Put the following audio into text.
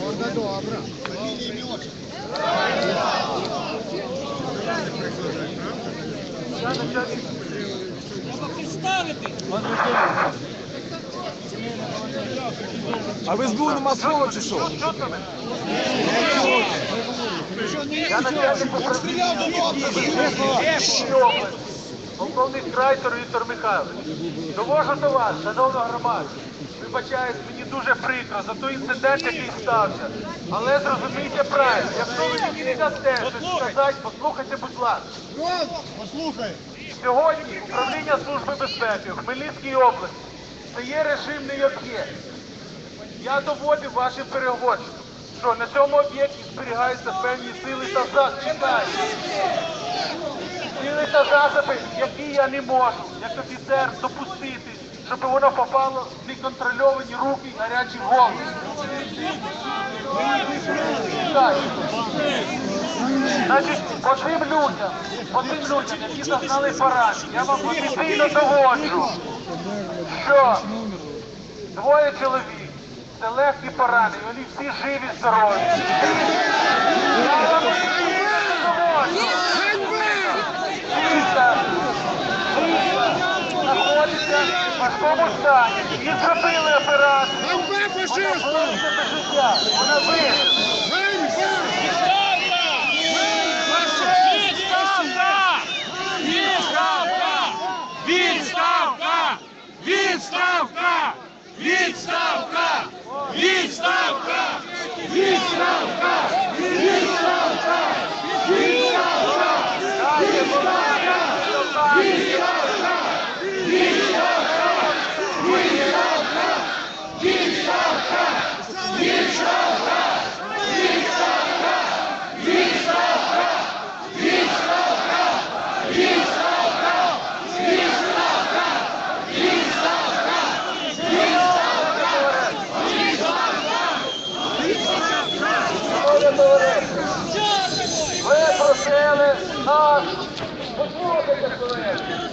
Можна добре. А в СБУ нема слова чи що? Я начальник управління Київської області, полковник Крайтор Віктор Михайлович. Довожу до вас, шановна громада. Вибачаюсь, мені дуже прикро за той інцидент, який стався. Але зрозумійте правильно, якщо ви мені не дасте щось сказати, послухайте, будь ласка. Послухай. Сьогодні управління Служби безпеки в Хмельницькій області стає режимний об'єкт. Я доводив вашим переговорщикам, що на цьому об'єкті зберігаються певні сили та засоби. Сили засоби, які я не можу, як офіцер, допустити, щоб воно попало в неконтрольовані руки і гарячі голови. Значить, по тим людям, по тим людям, які зазнали поранень, я вам офіційно доводжу, що двоє чоловік, це легкі поранені, вони всі живі, здорові. Я вам офіційно доводжу. Знаходиться в важкому стані. Їй зробили операцію. Вона фашистам! боролася життя. Вона вижила. Відставка! Відставка! Відставка! Відставка! Відставка! Відставка! Дайте, будь ласка, відставка. Шановні товариство, Ви просили нас, послухайте, колеги,